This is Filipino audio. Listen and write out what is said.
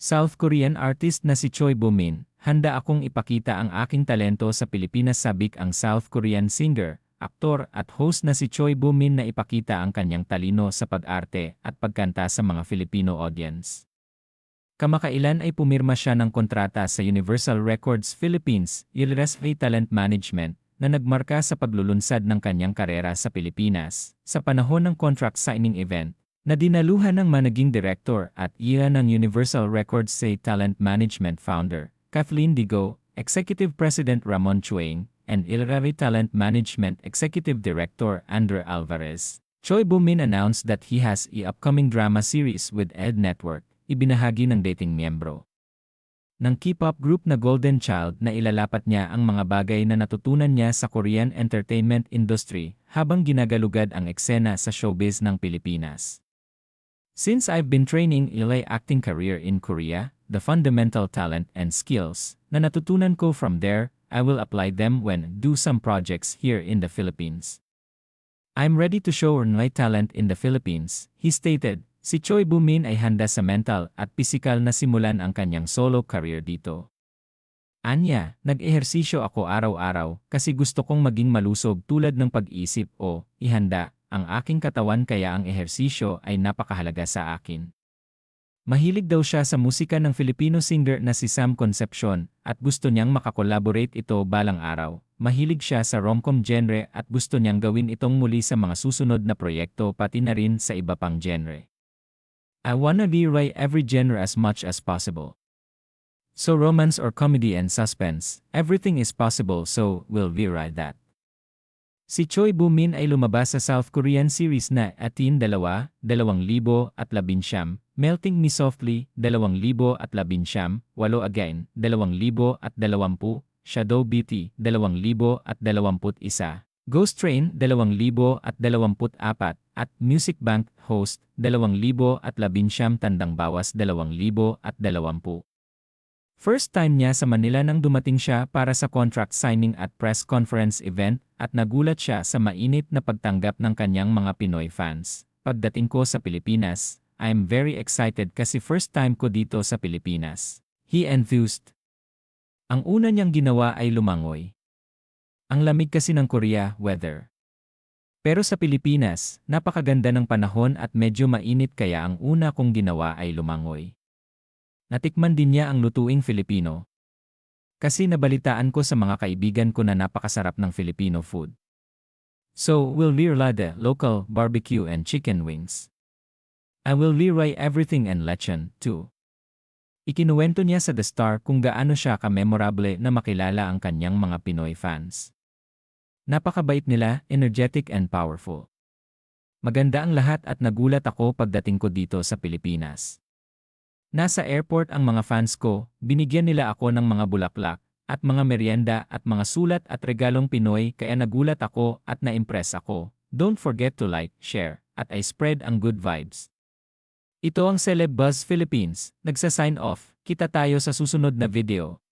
South Korean artist na si Choi Bumin, handa akong ipakita ang aking talento sa Pilipinas sabik ang South Korean singer, aktor at host na si Choi Bumin na ipakita ang kanyang talino sa pag-arte at pagkanta sa mga Filipino audience. Kamakailan ay pumirma siya ng kontrata sa Universal Records Philippines, Ilresve Talent Management, na nagmarka sa paglulunsad ng kanyang karera sa Pilipinas. Sa panahon ng contract signing event, na dinaluhan ng managing director at iya ng Universal Records Say Talent Management founder, Kathleen Digo, Executive President Ramon Chuang, and Ilravi Talent Management Executive Director Andre Alvarez. Choi Bumin announced that he has a upcoming drama series with Ed Network, ibinahagi ng dating miyembro ng K-pop group na Golden Child na ilalapat niya ang mga bagay na natutunan niya sa Korean entertainment industry habang ginagalugad ang eksena sa showbiz ng Pilipinas. Since I've been training ilay acting career in Korea, the fundamental talent and skills na natutunan ko from there, I will apply them when do some projects here in the Philippines. I'm ready to show my talent in the Philippines, he stated. Si Choi Bumin ay handa sa mental at pisikal na simulan ang kanyang solo career dito. Anya, nag-ehersisyo ako araw-araw kasi gusto kong maging malusog tulad ng pag-isip o ihanda ang aking katawan kaya ang ehersisyo ay napakahalaga sa akin. Mahilig daw siya sa musika ng Filipino singer na si Sam Concepcion at gusto niyang makakolaborate ito balang araw. Mahilig siya sa romcom genre at gusto niyang gawin itong muli sa mga susunod na proyekto pati na rin sa iba pang genre. I wanna rewrite every genre as much as possible. So romance or comedy and suspense, everything is possible so we'll rewrite that. Si Choi Boo-min ay lumabas sa South Korean series na Atin 2, 2011, Melting Me Softly, 2011, 8 Again, 2020, Shadow Beauty, 2021, Ghost Train, 2024, at Music Bank Host, 2019 Tandang Bawas, 2020. First time niya sa Manila nang dumating siya para sa contract signing at press conference event at nagulat siya sa mainit na pagtanggap ng kanyang mga Pinoy fans. Pagdating ko sa Pilipinas, I'm very excited kasi first time ko dito sa Pilipinas. He enthused. Ang una niyang ginawa ay lumangoy. Ang lamig kasi ng Korea weather. Pero sa Pilipinas, napakaganda ng panahon at medyo mainit kaya ang una kong ginawa ay lumangoy. Natikman din niya ang lutuing Filipino. Kasi nabalitaan ko sa mga kaibigan ko na napakasarap ng Filipino food. So, we'll lirlade, local, barbecue and chicken wings. I will liray everything and lechon, too. Ikinuwento niya sa The Star kung gaano siya ka-memorable na makilala ang kanyang mga Pinoy fans. Napakabait nila, energetic and powerful. Maganda ang lahat at nagulat ako pagdating ko dito sa Pilipinas. Nasa airport ang mga fans ko, binigyan nila ako ng mga bulaklak, at mga merienda at mga sulat at regalong Pinoy kaya nagulat ako at na-impress ako. Don't forget to like, share, at I spread ang good vibes. Ito ang Celeb Buzz Philippines, nagsa-sign off, kita tayo sa susunod na video.